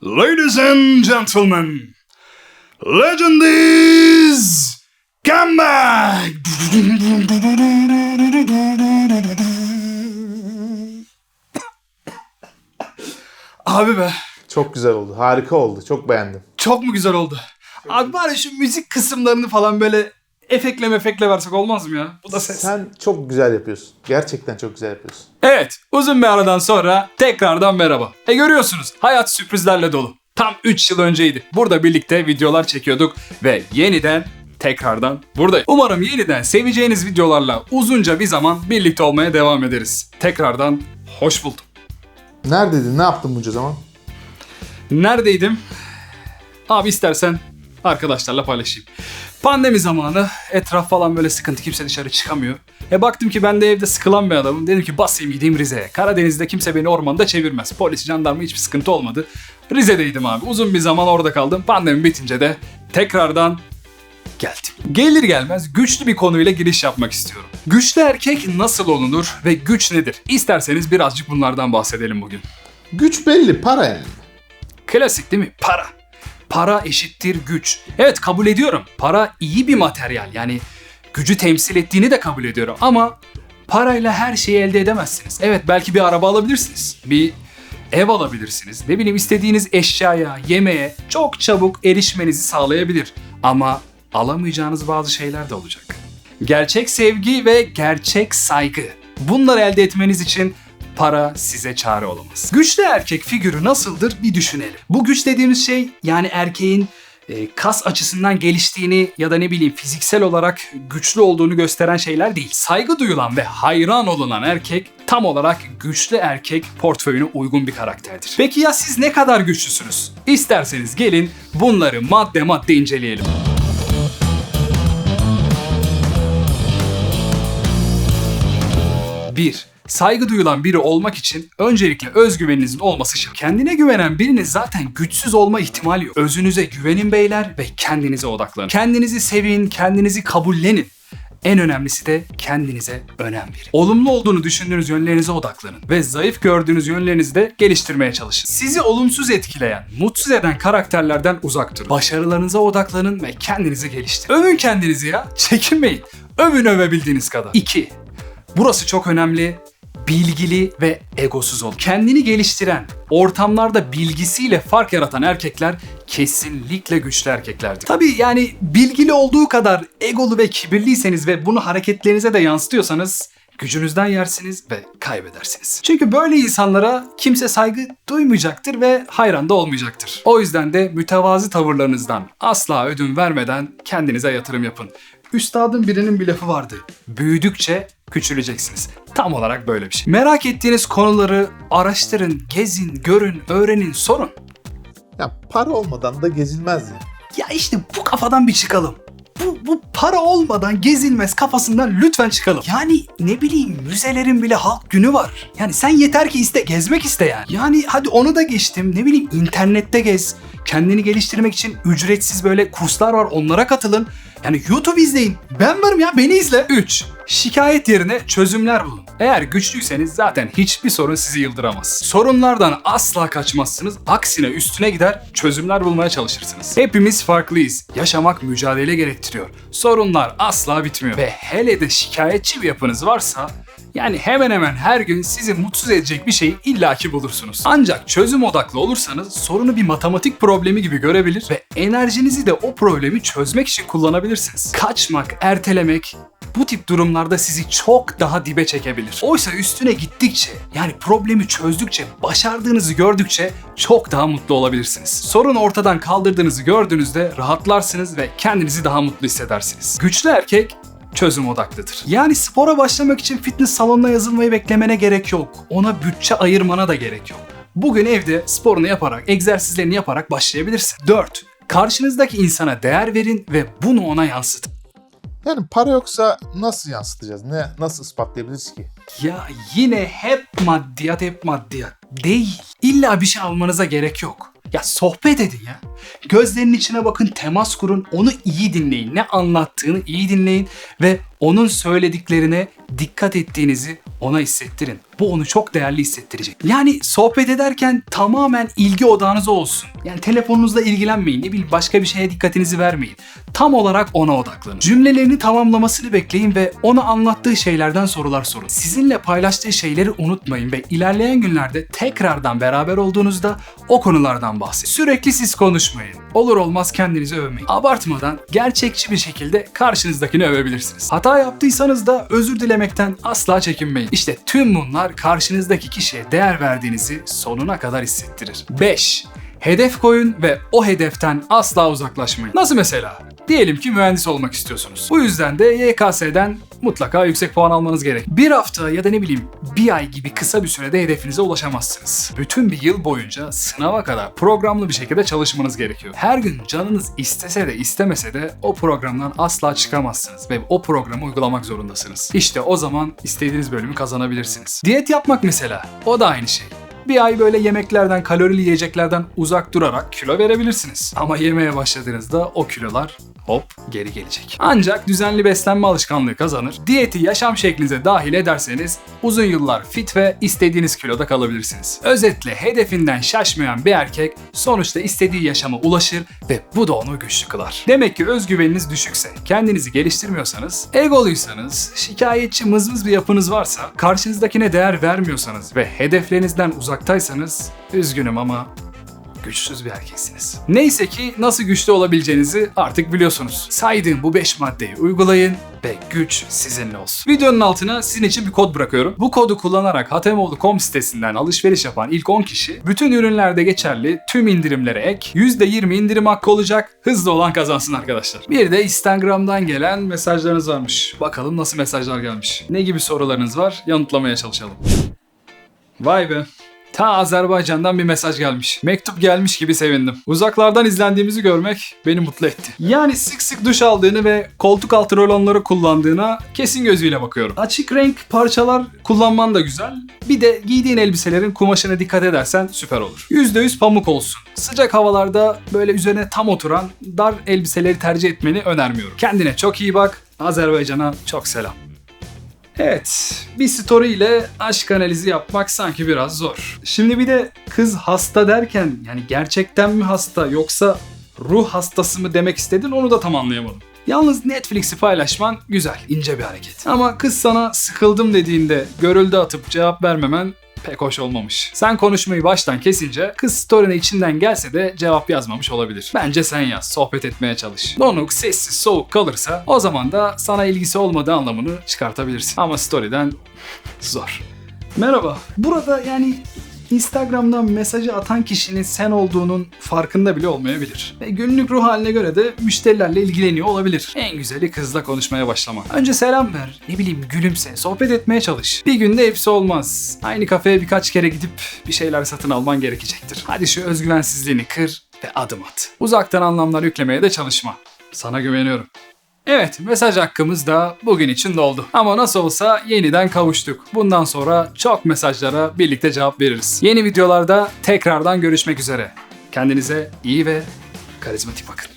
Ladies and gentlemen, legend is come back. Abi be Çok güzel oldu. Harika oldu. Çok beğendim. çok mu güzel oldu? Abi bari şu müzik kısımlarını falan böyle efekle mefekle versek olmaz mı ya? Bu da ses. Sen çok güzel yapıyorsun. Gerçekten çok güzel yapıyorsun. Evet, uzun bir aradan sonra tekrardan merhaba. E görüyorsunuz, hayat sürprizlerle dolu. Tam 3 yıl önceydi. Burada birlikte videolar çekiyorduk ve yeniden tekrardan buradayım. Umarım yeniden seveceğiniz videolarla uzunca bir zaman birlikte olmaya devam ederiz. Tekrardan hoş buldum. Neredeydin? Ne yaptın bunca zaman? Neredeydim? Abi istersen arkadaşlarla paylaşayım. Pandemi zamanı etraf falan böyle sıkıntı kimse dışarı çıkamıyor. E baktım ki ben de evde sıkılan bir adamım. Dedim ki basayım gideyim Rize'ye. Karadeniz'de kimse beni ormanda çevirmez. Polis, jandarma hiçbir sıkıntı olmadı. Rize'deydim abi. Uzun bir zaman orada kaldım. Pandemi bitince de tekrardan geldim. Gelir gelmez güçlü bir konuyla giriş yapmak istiyorum. Güçlü erkek nasıl olunur ve güç nedir? İsterseniz birazcık bunlardan bahsedelim bugün. Güç belli. Para yani. Klasik değil mi? Para. Para eşittir güç. Evet kabul ediyorum. Para iyi bir materyal. Yani gücü temsil ettiğini de kabul ediyorum. Ama parayla her şeyi elde edemezsiniz. Evet belki bir araba alabilirsiniz. Bir ev alabilirsiniz. Ne bileyim istediğiniz eşyaya, yemeğe çok çabuk erişmenizi sağlayabilir. Ama alamayacağınız bazı şeyler de olacak. Gerçek sevgi ve gerçek saygı. Bunları elde etmeniz için para size çare olamaz. Güçlü erkek figürü nasıldır bir düşünelim. Bu güç dediğimiz şey yani erkeğin e, kas açısından geliştiğini ya da ne bileyim fiziksel olarak güçlü olduğunu gösteren şeyler değil. Saygı duyulan ve hayran olunan erkek tam olarak güçlü erkek portföyüne uygun bir karakterdir. Peki ya siz ne kadar güçlüsünüz? İsterseniz gelin bunları madde madde inceleyelim. 1. Saygı duyulan biri olmak için öncelikle özgüveninizin olması şart. Kendine güvenen birinin zaten güçsüz olma ihtimali yok. Özünüze güvenin beyler ve kendinize odaklanın. Kendinizi sevin, kendinizi kabullenin. En önemlisi de kendinize önem verin. Olumlu olduğunu düşündüğünüz yönlerinize odaklanın ve zayıf gördüğünüz yönlerinizi de geliştirmeye çalışın. Sizi olumsuz etkileyen, mutsuz eden karakterlerden uzak durun. Başarılarınıza odaklanın ve kendinizi geliştirin. Övün kendinizi ya, çekinmeyin. Övün övebildiğiniz kadar. 2. Burası çok önemli. Bilgili ve egosuz ol. Kendini geliştiren, ortamlarda bilgisiyle fark yaratan erkekler kesinlikle güçlü erkeklerdir. Tabii yani bilgili olduğu kadar egolu ve kibirliyseniz ve bunu hareketlerinize de yansıtıyorsanız gücünüzden yersiniz ve kaybedersiniz. Çünkü böyle insanlara kimse saygı duymayacaktır ve hayran da olmayacaktır. O yüzden de mütevazi tavırlarınızdan asla ödün vermeden kendinize yatırım yapın. Üstadın birinin bir lafı vardı. Büyüdükçe küçüleceksiniz. Tam olarak böyle bir şey. Merak ettiğiniz konuları araştırın, gezin, görün, öğrenin, sorun. Ya para olmadan da gezilmez ya. Ya işte bu kafadan bir çıkalım. Bu, bu para olmadan gezilmez kafasından lütfen çıkalım. Yani ne bileyim müzelerin bile halk günü var. Yani sen yeter ki iste, gezmek iste yani. Yani hadi onu da geçtim. Ne bileyim internette gez. Kendini geliştirmek için ücretsiz böyle kurslar var onlara katılın. Yani YouTube izleyin. Ben varım ya beni izle. 3. Şikayet yerine çözümler bulun. Eğer güçlüyseniz zaten hiçbir sorun sizi yıldıramaz. Sorunlardan asla kaçmazsınız. Aksine üstüne gider çözümler bulmaya çalışırsınız. Hepimiz farklıyız. Yaşamak mücadele gerektiriyor. Sorunlar asla bitmiyor. Ve hele de şikayetçi bir yapınız varsa yani hemen hemen her gün sizi mutsuz edecek bir şeyi illaki bulursunuz. Ancak çözüm odaklı olursanız sorunu bir matematik problemi gibi görebilir ve enerjinizi de o problemi çözmek için kullanabilirsiniz. Kaçmak, ertelemek bu tip durumlarda sizi çok daha dibe çekebilir. Oysa üstüne gittikçe yani problemi çözdükçe, başardığınızı gördükçe çok daha mutlu olabilirsiniz. Sorunu ortadan kaldırdığınızı gördüğünüzde rahatlarsınız ve kendinizi daha mutlu hissedersiniz. Güçlü erkek çözüm odaklıdır. Yani spora başlamak için fitness salonuna yazılmayı beklemene gerek yok. Ona bütçe ayırmana da gerek yok. Bugün evde sporunu yaparak, egzersizlerini yaparak başlayabilirsin. 4. Karşınızdaki insana değer verin ve bunu ona yansıtın. Yani para yoksa nasıl yansıtacağız? Ne nasıl ispatlayabiliriz ki? Ya yine hep maddiyat hep maddiyat. Değil. İlla bir şey almanıza gerek yok. Ya sohbet edin ya. Gözlerinin içine bakın, temas kurun, onu iyi dinleyin. Ne anlattığını iyi dinleyin ve onun söylediklerine dikkat ettiğinizi ona hissettirin. Bu onu çok değerli hissettirecek. Yani sohbet ederken tamamen ilgi odağınız olsun. Yani telefonunuzla ilgilenmeyin. Ne bileyim başka bir şeye dikkatinizi vermeyin. Tam olarak ona odaklanın. Cümlelerini tamamlamasını bekleyin ve ona anlattığı şeylerden sorular sorun. Sizinle paylaştığı şeyleri unutmayın ve ilerleyen günlerde tekrardan beraber olduğunuzda o konulardan bahsedin. Sürekli siz konuşmayın. Olur olmaz kendinizi övmeyin. Abartmadan gerçekçi bir şekilde karşınızdakini övebilirsiniz. Hata yaptıysanız da özür dilemekten asla çekinmeyin. İşte tüm bunlar karşınızdaki kişiye değer verdiğinizi sonuna kadar hissettirir. 5. Hedef koyun ve o hedeften asla uzaklaşmayın. Nasıl mesela? Diyelim ki mühendis olmak istiyorsunuz. Bu yüzden de YKS'den mutlaka yüksek puan almanız gerek. Bir hafta ya da ne bileyim bir ay gibi kısa bir sürede hedefinize ulaşamazsınız. Bütün bir yıl boyunca sınava kadar programlı bir şekilde çalışmanız gerekiyor. Her gün canınız istese de istemese de o programdan asla çıkamazsınız ve o programı uygulamak zorundasınız. İşte o zaman istediğiniz bölümü kazanabilirsiniz. Diyet yapmak mesela o da aynı şey. Bir ay böyle yemeklerden, kalorili yiyeceklerden uzak durarak kilo verebilirsiniz. Ama yemeye başladığınızda o kilolar hop geri gelecek. Ancak düzenli beslenme alışkanlığı kazanır. Diyeti yaşam şeklinize dahil ederseniz uzun yıllar fit ve istediğiniz kiloda kalabilirsiniz. Özetle hedefinden şaşmayan bir erkek sonuçta istediği yaşama ulaşır ve bu da onu güçlü kılar. Demek ki özgüveniniz düşükse, kendinizi geliştirmiyorsanız, egoluysanız, şikayetçi mızmız bir yapınız varsa, karşınızdakine değer vermiyorsanız ve hedeflerinizden uzaktaysanız üzgünüm ama güçsüz bir erkeksiniz. Neyse ki nasıl güçlü olabileceğinizi artık biliyorsunuz. Saydığım bu 5 maddeyi uygulayın ve güç sizinle olsun. Videonun altına sizin için bir kod bırakıyorum. Bu kodu kullanarak hatemoğlu.com sitesinden alışveriş yapan ilk 10 kişi bütün ürünlerde geçerli tüm indirimlere ek %20 indirim hakkı olacak. Hızlı olan kazansın arkadaşlar. Bir de Instagram'dan gelen mesajlarınız varmış. Bakalım nasıl mesajlar gelmiş. Ne gibi sorularınız var? Yanıtlamaya çalışalım. Vay be. Ta Azerbaycan'dan bir mesaj gelmiş. Mektup gelmiş gibi sevindim. Uzaklardan izlendiğimizi görmek beni mutlu etti. Yani sık sık duş aldığını ve koltuk altı rolonları kullandığına kesin gözüyle bakıyorum. Açık renk parçalar kullanman da güzel. Bir de giydiğin elbiselerin kumaşına dikkat edersen süper olur. %100 pamuk olsun. Sıcak havalarda böyle üzerine tam oturan dar elbiseleri tercih etmeni önermiyorum. Kendine çok iyi bak. Azerbaycan'a çok selam. Evet, bir story ile aşk analizi yapmak sanki biraz zor. Şimdi bir de kız hasta derken yani gerçekten mi hasta yoksa ruh hastası mı demek istedin onu da tam anlayamadım. Yalnız Netflix'i paylaşman güzel, ince bir hareket. Ama kız sana sıkıldım dediğinde görüldü atıp cevap vermemen pek hoş olmamış. Sen konuşmayı baştan kesince kız story'ne içinden gelse de cevap yazmamış olabilir. Bence sen yaz, sohbet etmeye çalış. Donuk, sessiz, soğuk kalırsa o zaman da sana ilgisi olmadığı anlamını çıkartabilirsin. Ama story'den zor. Merhaba. Burada yani Instagram'dan mesajı atan kişinin sen olduğunun farkında bile olmayabilir. Ve günlük ruh haline göre de müşterilerle ilgileniyor olabilir. En güzeli kızla konuşmaya başlamak. Önce selam ver, ne bileyim gülümse, sohbet etmeye çalış. Bir günde hepsi olmaz. Aynı kafeye birkaç kere gidip bir şeyler satın alman gerekecektir. Hadi şu özgüvensizliğini kır ve adım at. Uzaktan anlamlar yüklemeye de çalışma. Sana güveniyorum. Evet, mesaj hakkımız da bugün için doldu. Ama nasıl olsa yeniden kavuştuk. Bundan sonra çok mesajlara birlikte cevap veririz. Yeni videolarda tekrardan görüşmek üzere. Kendinize iyi ve karizmatik bakın.